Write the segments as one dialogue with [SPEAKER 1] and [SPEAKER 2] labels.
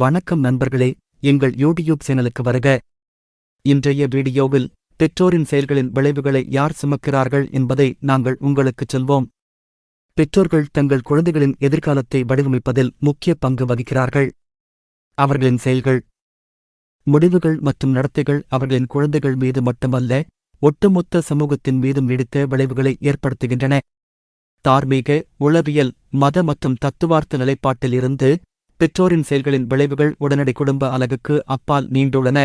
[SPEAKER 1] வணக்கம் நண்பர்களே எங்கள் யூடியூப் சேனலுக்கு வருக. இன்றைய வீடியோவில் பெற்றோரின் செயல்களின் விளைவுகளை யார் சுமக்கிறார்கள் என்பதை நாங்கள் உங்களுக்குச் சொல்வோம். பெற்றோர்கள் தங்கள் குழந்தைகளின் எதிர்காலத்தை வடிவமைப்பதில் முக்கிய பங்கு வகிக்கிறார்கள். அவர்களின் செயல்கள் முடிவுகள் மற்றும் நடத்தைகள் அவர்களின் குழந்தைகள் மீது மட்டுமல்ல ஒட்டுமொத்த சமூகத்தின் மீதும் நீடித்த விளைவுகளை ஏற்படுத்துகின்றன. தார்மீக உளவியல் மத மற்றும் தத்துவார்த்த நிலைப்பாட்டில் இருந்து பெற்றோரின் செயல்களின் விளைவுகள் உடனடி குடும்ப அலகுக்கு அப்பால் நீண்டுள்ளன.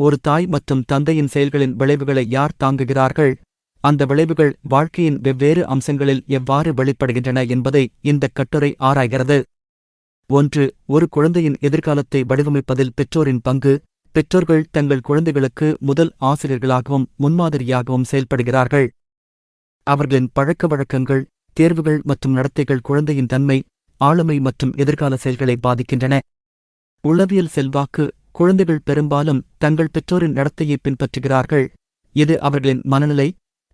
[SPEAKER 1] ஒரு தாய் மற்றும் தந்தையின் செயல்களின் விளைவுகளை யார் தாங்குகிறார்கள்? அந்த விளைவுகள் வாழ்க்கையின் வெவ்வேறு அம்சங்களில் எவ்வாறு வெளிப்படுகின்றன என்பதை இந்த கட்டுரை ஆராய்கிறது. ஒன்று ஒரு குழந்தையின் எதிர்காலத்தை வடிவமைப்பதில் பெற்றோரின் பங்கு. பெற்றோர்கள் தங்கள் குழந்தைகளுக்கு முதல் ஆசிரியர்களாகவும் முன்மாதிரியாகவும் செயல்படுகிறார்கள். அவர்களின் பழக்க வழக்கங்கள் தேர்வுகள் மற்றும் நடத்தைகள் குழந்தையின் தன்மை ஆளுமை மற்றும் எதிர்கால செயல்களை பாதிக்கின்றன. உளவியல் செல்வாக்கு குழந்தைகள் பெரும்பாலும் தங்கள் பெற்றோரின் நடத்தையை பின்பற்றுகிறார்கள். இது அவர்களின் மனநிலை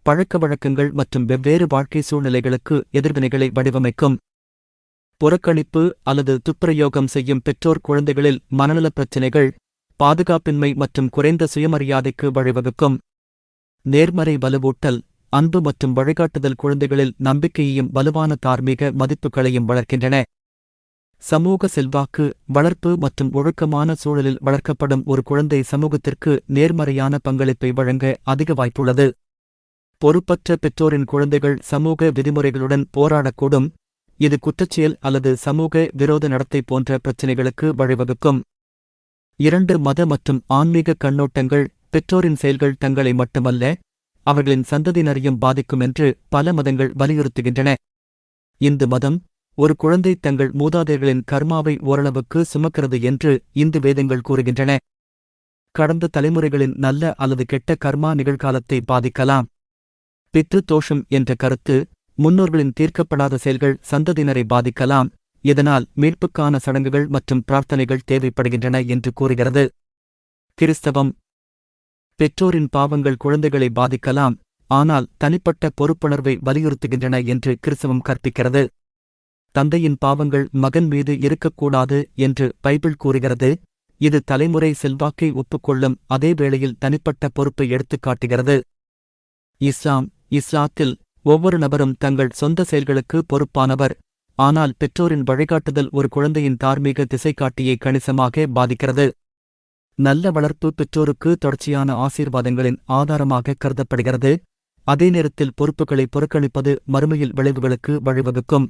[SPEAKER 1] பழக்க வழக்கங்கள் மற்றும் வெவ்வேறு வாழ்க்கை சூழ்நிலைகளுக்கு எதிர்வினைகளை வடிவமைக்கும். புறக்கணிப்பு அல்லது துப்பிரயோகம் செய்யும் பெற்றோர் குழந்தைகளில் மனநலப் பிரச்சினைகள் பாதுகாப்பின்மை மற்றும் குறைந்த சுயமரியாதைக்கு வழிவகுக்கும். நேர்மறை வலுவூட்டல் அன்பு மற்றும் வழிகாட்டுதல் குழந்தைகளில் நம்பிக்கையையும் வலுவான தார்மீக மதிப்புகளையும் வளர்க்கின்றன. சமூக செல்வாக்கு வளர்ப்பு மற்றும் ஒழுக்கமான சூழலில் வளர்க்கப்படும் ஒரு குழந்தை சமூகத்திற்கு நேர்மறையான பங்களிப்பை வழங்க அதிக வாய்ப்புள்ளது. பொறுப்பற்ற பெற்றோரின் குழந்தைகள் சமூக விதிமுறைகளுடன் போராடக்கூடும். இது குற்றச்செயல் அல்லது சமூக விரோத நடத்தை போன்ற பிரச்சினைகளுக்கு வழிவகுக்கும். இரண்டு மத மற்றும் ஆன்மீக கண்ணோட்டங்கள் பெற்றோரின் செயல்கள் தங்களை மட்டுமல்ல அவர்களின் சந்ததியினரையும் பாதிக்கும் என்று பல மதங்கள் வலியுறுத்துகின்றன. இந்து மதம் ஒரு குழந்தை தங்கள் மூதாதையர்களின் கர்மாவை ஓரளவுக்கு சுமக்கிறது என்று இந்து வேதங்கள் கூறுகின்றன. கடந்த தலைமுறைகளின் நல்ல அல்லது கெட்ட கர்மா நிகழ்காலத்தை பாதிக்கலாம். பித்ரு தோஷம் என்ற கருத்து முன்னோர்களின் தீர்க்கப்படாத செயல்கள் சந்ததியினரை பாதிக்கலாம். இதனால் மீட்புக்கான சடங்குகள் மற்றும் பிரார்த்தனைகள் தேவைப்படுகின்றன என்று கூறுகிறது. கிறிஸ்தவம் பெற்றோரின் பாவங்கள் குழந்தைகளை பாதிக்கலாம் ஆனால் தனிப்பட்ட பொறுப்புணர்வை வலியுறுத்துகின்றன என்று கிறிஸ்தவம் கற்பிக்கிறது. தந்தையின் பாவங்கள் மகன் மீது இருக்கக்கூடாது என்று பைபிள் கூறுகிறது. இது தலைமுறை செல்வாக்கை ஒப்புக்கொள்ளும் அதே வேளையில் தனிப்பட்ட பொறுப்பை எடுத்துக் காட்டுகிறது. இஸ்லாம் இஸ்லாத்தில் ஒவ்வொரு நபரும் தங்கள் சொந்த செயல்களுக்கு பொறுப்பானவர். ஆனால் பெற்றோரின் வழிகாட்டுதல் ஒரு குழந்தையின் தார்மீக திசைக்காட்டியை கணிசமாக பாதிக்கிறது. நல்ல வளர்ப்பு பெற்றோருக்கு தொடர்ச்சியான ஆசீர்வாதங்களின் ஆதாரமாக கருதப்படுகிறது. அதே நேரத்தில் பொறுப்புகளை புறக்கணிப்பது மறுமையில் விளைவுகளுக்கு வழிவகுக்கும்.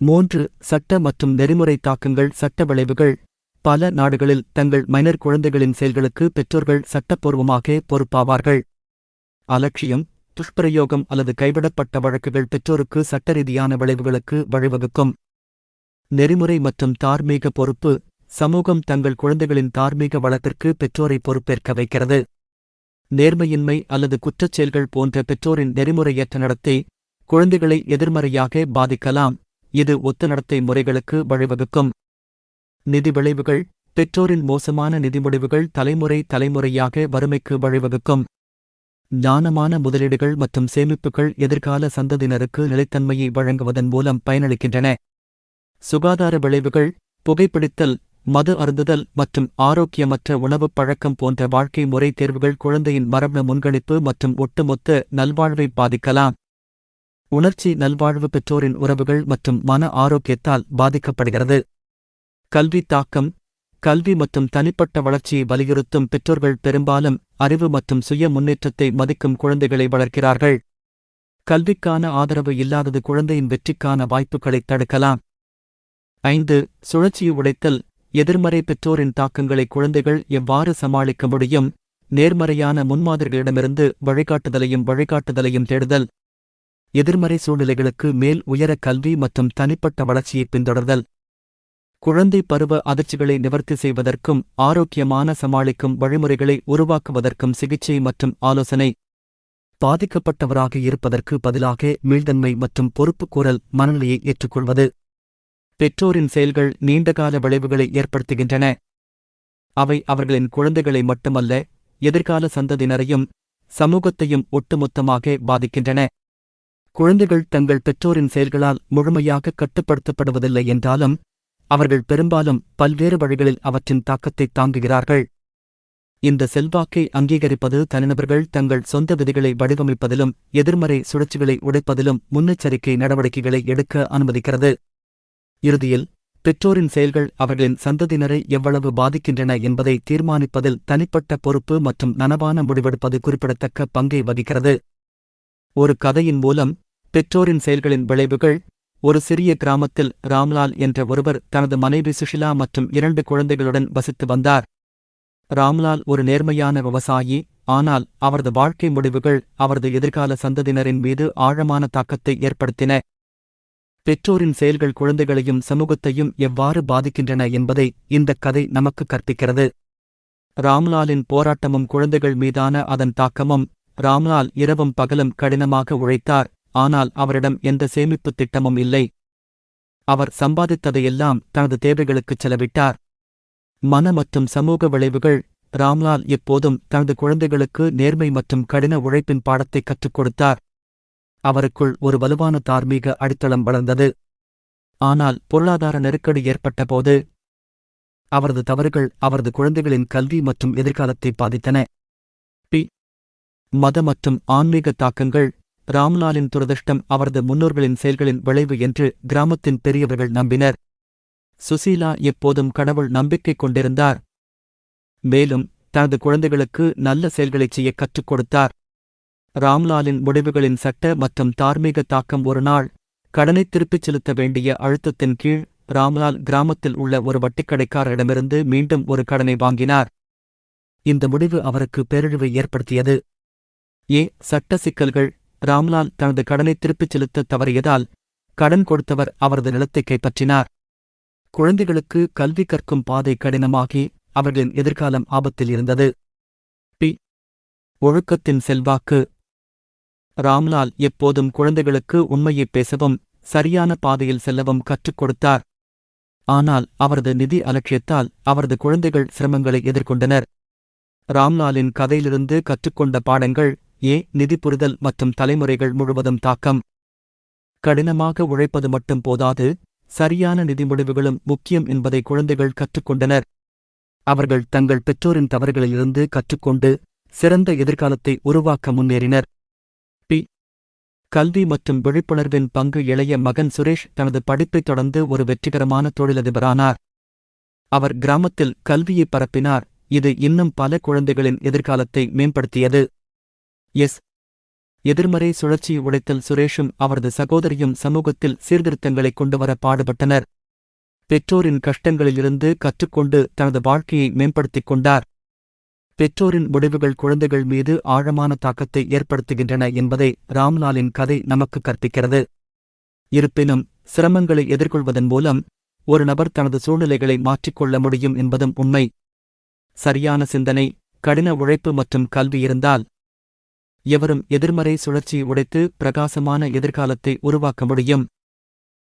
[SPEAKER 1] மூன்று சட்ட மற்றும் நெறிமுறை தாக்கங்கள் சட்ட விளைவுகள். பல நாடுகளில் தங்கள் மைனர் குழந்தைகளின் செயல்களுக்கு பெற்றோர்கள் சட்டப்பூர்வமாக பொறுப்பாவார்கள். அலட்சியம் துஷ்பிரயோகம் அல்லது கைவிடப்பட்ட வழக்குகள் பெற்றோருக்கு சட்டரீதியான விளைவுகளுக்கு வழிவகுக்கும். நெறிமுறை மற்றும் தார்மீக பொறுப்பு சமூகம் தங்கள் குழந்தைகளின் தார்மீக வளத்திற்கு பெற்றோரை பொறுப்பேற்க வைக்கிறது. நேர்மையின்மை அல்லது குற்றச் செயல்கள் போன்ற பெற்றோரின் நெறிமுறையற்ற நடத்தை குழந்தைகளை எதிர்மறையாக பாதிக்கலாம். இது ஒத்த நடத்தை முறைகளுக்கு வழிவகுக்கும். நிதி விளைவுகள் பெற்றோரின் மோசமான நிதி முடிவுகள் தலைமுறை தலைமுறையாக வறுமைக்கு வழிவகுக்கும். ஞானமான முதலீடுகள் மற்றும் சேமிப்புகள் எதிர்கால சந்ததியினருக்கு நிலைத்தன்மையை வழங்குவதன் மூலம் பயனளிக்கின்றன. சுகாதார விளைவுகள் புகைப்பிடித்தல் மது அருந்துதல் மற்றும் ஆரோக்கியமற்ற உணவுப் பழக்கம் போன்ற வாழ்க்கை முறை தேர்வுகள் குழந்தையின் மரபணு முன்கணிப்பு மற்றும் ஒட்டுமொத்த நல்வாழ்வை பாதிக்கலாம். உணர்ச்சி நல்வாழ்வு பெற்றோரின் உறவுகள் மற்றும் மன ஆரோக்கியத்தால் பாதிக்கப்படுகிறது. கல்வி தாக்கம் கல்வி மற்றும் தனிப்பட்ட வளர்ச்சியை வலியுறுத்தும் பெற்றோர்கள் பெரும்பாலும் அறிவு மற்றும் சுய முன்னேற்றத்தை மதிக்கும் குழந்தைகளை வளர்க்கிறார்கள். கல்விக்கான ஆதரவு இல்லாதது குழந்தையின் வெற்றிக்கான வாய்ப்புகளை தடுக்கலாம். ஐந்து சுழற்சியை உடைத்தல் எதிர்மறை பெற்றோரின் தாக்கங்களை குழந்தைகள் எவ்வாறு சமாளிக்க முடியும்? நேர்மறையான முன்மாதிரிகளிடமிருந்து வழிகாட்டுதலையும் வழிகாட்டுதலையும் தேடுதல். எதிர்மறை சூழ்நிலைகளுக்கு மேல் உயர கல்வி மற்றும் தனிப்பட்ட வளர்ச்சியை பின்தொடர்தல். குழந்தை பருவ அதிர்ச்சிகளை நிவர்த்தி செய்வதற்கும் ஆரோக்கியமான சமாளிக்கும் வழிமுறைகளை உருவாக்குவதற்கும் சிகிச்சை மற்றும் ஆலோசனை. பாதிக்கப்பட்டவராக இருப்பதற்கு பதிலாக மீள்தன்மை மற்றும் பொறுப்புக்கூறல் மனநிலையை ஏற்றுக்கொள்வது. பெற்றோரின் செயல்கள் நீண்டகால விளைவுகளை ஏற்படுத்துகின்றன. அவை அவர்களின் குழந்தைகளை மட்டுமல்ல எதிர்கால சந்ததியினரையும் சமூகத்தையும் ஒட்டுமொத்தமாக பாதிக்கின்றன. குழந்தைகள் தங்கள் பெற்றோரின் செயல்களால் முழுமையாக கட்டுப்படுத்தப்படுவதில்லை என்றாலும் அவர்கள் பெரும்பாலும் பல்வேறு வழிகளில் அவற்றின் தாக்கத்தை தாங்குகிறார்கள். இந்த செல்வாக்கை அங்கீகரிப்பது தனிநபர்கள் தங்கள் சொந்த விதிகளை வடிவமைப்பதிலும் எதிர்மறை சுழற்சிகளை உடைப்பதிலும் முன்னெச்சரிக்கை நடவடிக்கைகளை எடுக்க அனுமதிக்கிறது. இறுதியில் பெற்றோரின் செயல்கள் அவர்களின் சந்ததியினரை எவ்வளவு பாதிக்கின்றன என்பதை தீர்மானிப்பதில் தனிப்பட்ட பொறுப்பு மற்றும் நனவான முடிவெடுப்பது குறிப்பிடத்தக்க பங்கை வகிக்கிறது. ஒரு கதையின் மூலம் பெற்றோரின் செயல்களின் விளைவுகள் ஒரு சிறிய கிராமத்தில் ராம்லால் என்ற ஒருவர் தனது மனைவி சுஷிலா மற்றும் இரண்டு குழந்தைகளுடன் வசித்து வந்தார். ராம்லால் ஒரு நேர்மையான விவசாயி ஆனால் அவரது வாழ்க்கை முடிவுகள் அவரது எதிர்கால சந்ததியினரின் மீது ஆழமான தாக்கத்தை ஏற்படுத்தின. பெற்றோரின் செயல்கள் குழந்தைகளையும் சமூகத்தையும் எவ்வாறு பாதிக்கின்றன என்பதை இந்தக் கதை நமக்கு கற்பிக்கிறது. ராம்லாலின் போராட்டமும் குழந்தைகள் மீதான அதன் தாக்கமும் ராம்லால் இரவும் பகலும் கடினமாக உழைத்தார் ஆனால் அவரிடம் எந்த சேமிப்புத் திட்டமும் இல்லை. அவர் சம்பாதித்ததையெல்லாம் தனது தேவைகளுக்குச் செலவிட்டார். மன மற்றும் சமூக விளைவுகள் ராம்லால் எப்போதும் தனது குழந்தைகளுக்கு நேர்மை மற்றும் கடின உழைப்பின் பாடத்தை கற்றுக் கொடுத்தார். அவருக்குள் ஒரு வலுவான தார்மீக அடித்தளம் வளர்ந்தது. ஆனால் பொருளாதார நெருக்கடி ஏற்பட்டபோது அவரது தவறுகள் அவரது குழந்தைகளின் கல்வி மற்றும் எதிர்காலத்தை பாதித்தன. பி. மத மற்றும் ஆன்மீக தாக்கங்கள் ராம்லாலின் துரதிர்ஷ்டம் அவரது முன்னோர்களின் செயல்களின் விளைவு என்று கிராமத்தின் பெரியவர்கள் நம்பினர். சுசீலா எப்போதும் கடவுள் நம்பிக்கை கொண்டிருந்தார். மேலும் தனது குழந்தைகளுக்கு நல்ல செயல்களைச் செய்ய கற்றுக் கொடுத்தார். ராம்லாலின் முடிவுகளின் சட்ட மற்றும் தார்மீக தாக்கம் ஒரு நாள் கடனை திருப்பிச் செலுத்த வேண்டிய அழுத்தத்தின் கீழ் ராம்லால் கிராமத்தில் உள்ள ஒரு வட்டிக்கடைக்காரரிடமிருந்து மீண்டும் ஒரு கடனை வாங்கினார். இந்த முடிவு அவருக்கு பேரழிவை ஏற்படுத்தியது. ஏ சட்ட சிக்கல்கள். ராம்லால் தனது கடனை திருப்பிச் செலுத்த தவறியதால் கடன் கொடுத்தவர் அவரது நிலத்தை கைப்பற்றினார். குழந்தைகளுக்கு கல்வி கற்கும் பாதை கடினமாகி அவர்களின் எதிர்காலம் ஆபத்தில் இருந்தது. பி ஒழுக்கத்தின் செல்வாக்கு. ராம்லால் எப்போதும் குழந்தைகளுக்கு உண்மையைப் பேசவும் சரியான பாதையில் செல்லவும் கற்றுக் கொடுத்தார். ஆனால் அவரது நிதி அலட்சியத்தால் அவரது குழந்தைகள் சிரமங்களை எதிர்கொண்டனர். ராம்லாலின் கதையிலிருந்து கற்றுக்கொண்ட பாடங்கள் ஏ நிதி புரிதல் மற்றும் தலைமுறைகள் முழுவதும் தாக்கம். கடினமாக உழைப்பது மட்டும் போதாது சரியான நிதி முடிவுகளும் முக்கியம் என்பதை குழந்தைகள் கற்றுக்கொண்டனர். அவர்கள் தங்கள் பெற்றோரின் தவறுகளிலிருந்து கற்றுக்கொண்டு சிறந்த எதிர்காலத்தை உருவாக்க முன்னேறினர். கல்வி மற்றும் விழிப்புணர்வின் பங்கு இளைய மகன் சுரேஷ் தனது படிப்பைத் தொடர்ந்து ஒரு வெற்றிகரமான தொழிலதிபரானார். அவர் கிராமத்தில் கல்வியை பரப்பினார். இது இன்னும் பல குழந்தைகளின் எதிர்காலத்தை மேம்படுத்தியது. எஸ். எதிர்மறை சுழற்சி உடைத்தல் சுரேஷும் அவரது சகோதரியும் சமூகத்தில் சீர்திருத்தங்களை கொண்டுவர பாடுபட்டனர். பெற்றோரின் கஷ்டங்களிலிருந்து கற்றுக்கொண்டு தனது வாழ்க்கையை மேம்படுத்திக் கொண்டார். பெற்றோரின் முடிவுகள் குழந்தைகள் மீது ஆழமான தாக்கத்தை ஏற்படுத்துகின்றன என்பதை ராம்லாலின் கதை நமக்கு கற்பிக்கிறது. இருப்பினும் சிரமங்களை எதிர்கொள்வதன் மூலம் ஒரு நபர் தனது சூழ்நிலைகளை மாற்றிக்கொள்ள முடியும் என்பதும் உண்மை. சரியான சிந்தனை கடின உழைப்பு மற்றும் கல்வி இருந்தால் எவரும் எதிர்மறை சுழற்சி உடைத்து பிரகாசமான எதிர்காலத்தை உருவாக்க முடியும்.